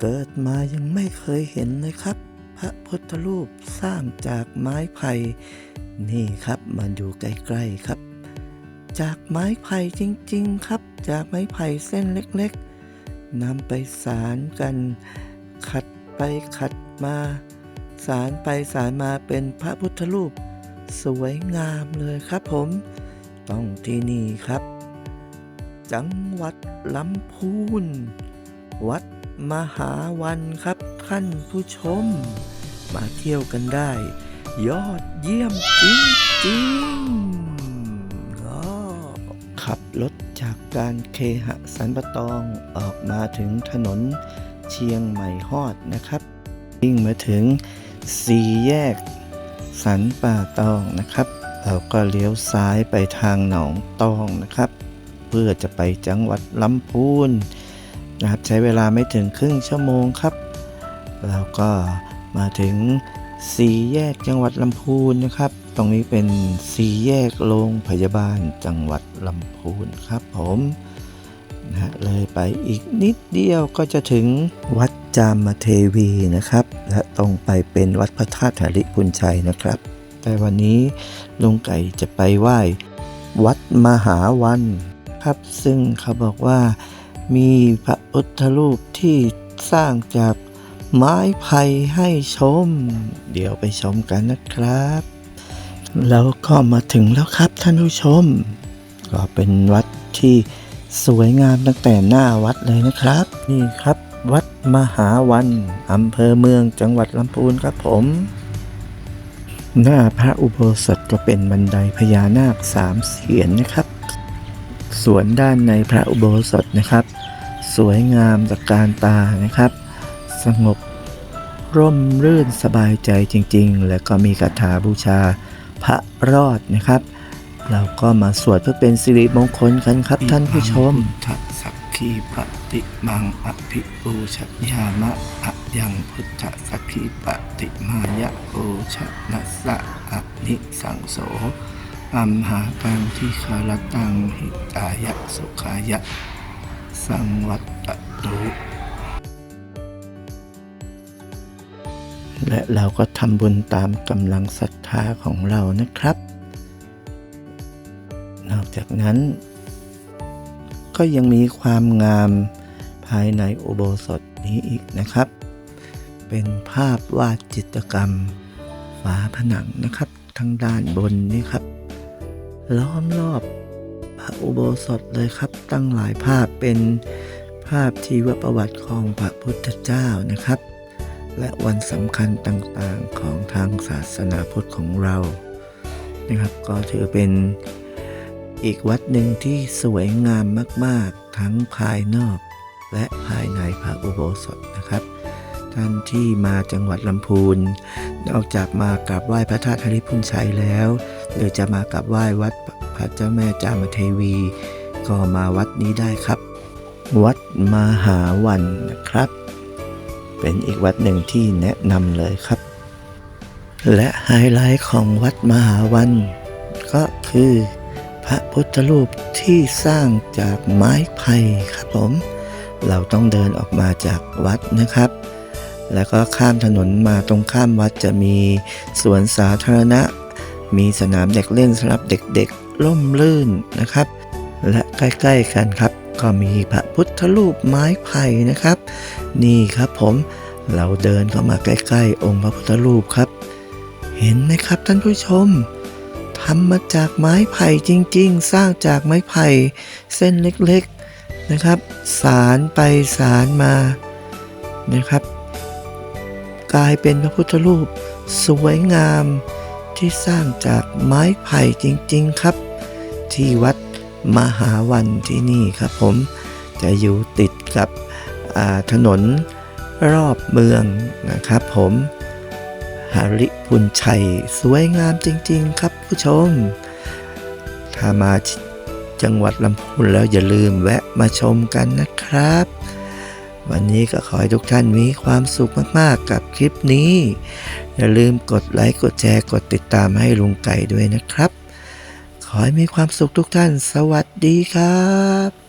เกิดมายังไม่เคยเห็นเลยครับ พระพุทธรูปสร้างจากไม้ไผ่นี่ครับมาดูใกล้ๆครับ จากไม้ไผ่จริงๆครับ จากไม้ไผ่เส้นเล็กๆนำไปสารกัน ขัดไปขัดมาสารไปสารมาเป็นพระพุทธรูป สวยงามเลยครับผม ต้องที่นี่ครับ จังหวัดลำพูน วัด มหาวันครับท่านผู้ชม มาเที่ยวกันได้ ยอดเยี่ยมจริงๆก็ขับรถจากการเคหะสันปะตองออกมาถึงถนนเชียงใหม่ฮอดนะครับวิ่งมาถึงสี่แยกสันป่าตองนะครับ เราก็เลี้ยวซ้ายไปทางหนองตองนะครับ เพื่อจะไปจังหวัดลำพูน นะครับใช้เวลาไม่ถึงครึ่งชั่วโมงครับเราก็มาถึงสี่แยกจังหวัดลำพูนนะครับ ตรงนี้เป็นสี่แยกโรงพยาบาลจังหวัดลำพูนครับผมนะฮะเลยไปอีกนิดเดียวก็จะถึงวัดจามเทวีนะครับ และตรงไปเป็นวัดพระธาตุหริพุนชัยนะครับ แต่วันนี้ลุงไก่จะไปไหว้ วัดมหาวันครับ ซึ่งเขาบอกว่า มีพระพุทธรูปที่สร้างจากไม้ไผ่ให้ชม เดี๋ยวไปชมกันนะครับ แล้วก็มาถึงแล้วครับท่านผู้ชม ก็เป็นวัดที่สวยงามตั้งแต่หน้าวัดเลยนะครับ นี่ครับ วัดมหาวันอำเภอเมืองจังหวัดลำพูนครับผม หน้าพระอุโบสถก็เป็นบันไดพญานาคสามเสียนนะครับ ส่วนด้านในพระอุโบสถนะครับ สวยงามตระการตานะครับ สงบร่มรื่นสบายใจจริง ๆ แล้วก็มีคาถาบูชาพระรอดนะครับ เราก็มาสวดเพื่อเป็นสิริมงคลกันครับท่านผู้ชมทัสักขีปฏิมังอภิปูชยามะอะยังพุทธสักขีปฏิมายะโอชนะสะอะนิสังโส อัมหากังที่คารตังหิตายะสุขายะ สังวัตตุและเราก็ทำบุญตามกำลังศรัทธาของเรานะครับ นอกจากนั้น ก็ยังมีความงามภายในอุโบสถนี้อีกนะครับ เป็นภาพวาดจิตรกรรมฝาผนังนะครับ ทางด้านบนนี่ครับ ล้อมรอบพระอุโบสถเลยครับ ตั้งหลายภาพเป็นภาพชีวประวัติของพระพุทธเจ้านะครับ และวันสำคัญต่างๆของทางศาสนาพุทธของเรานะครับ ก็ถือเป็นอีกวัดหนึ่งที่สวยงามมาก ๆ ทั้งภายนอก และภายในพระอุโบสถนะครับ ท่านที่มาจังหวัดลำพูน นอกจากมากราบไหว้พระธาตุหริพุนชัยแล้วหรือจะมากราบไหว้วัดพระเจ้าแม่จามเทวี ก็มาวัดนี้ได้ครับ วัดมหาวันนะครับ เป็นอีกวัดหนึ่งที่แนะนำเลยครับ และไฮไลท์ของวัดมหาวัน ก็คือพระพุทธรูปที่สร้างจากไม้ไผ่ครับผม เราต้องเดินออกมาจากวัดนะครับ แล้วก็ข้ามถนนมาตรงข้ามวัดจะมีสวนสาธารณะ มีสนามเด็กเล่นสำหรับเด็กๆล่มลื่นนะครับ และใกล้ๆกันครับ ก็มีพระพุทธรูปไม้ไผ่นะครับ นี่ครับผมเราเดินเข้ามาใกล้ๆ องค์พระพุทธรูปครับ เห็นไหมครับท่านผู้ชมทำมาจากไม้ไผ่จริงๆ สร้างจากไม้ไผ่เส้นเล็กๆนะครับ สารไปสารมานะครับ กลายเป็นพระพุทธรูป สวยงามที่สร้างจากไม้ไผ่จริงๆครับ ที่วัดมหาวันที่นี่ครับผมจะอยู่ติดกับถนนรอบเมืองนะครับผมหาริพุนชัยสวยงามจริงๆ ครับผู้ชม ถ้ามาจังหวัดลำพูนแล้วอย่าลืมแวะมาชมกันนะครับ วันนี้ก็ขอให้ทุกท่านมีความสุขมากๆกับคลิปนี้ อย่าลืมกดไลค์ กดแชร์ กดติดตามให้ลุงไก่ด้วยนะครับ ขอให้มีความสุขทุกท่าน สวัสดีครับ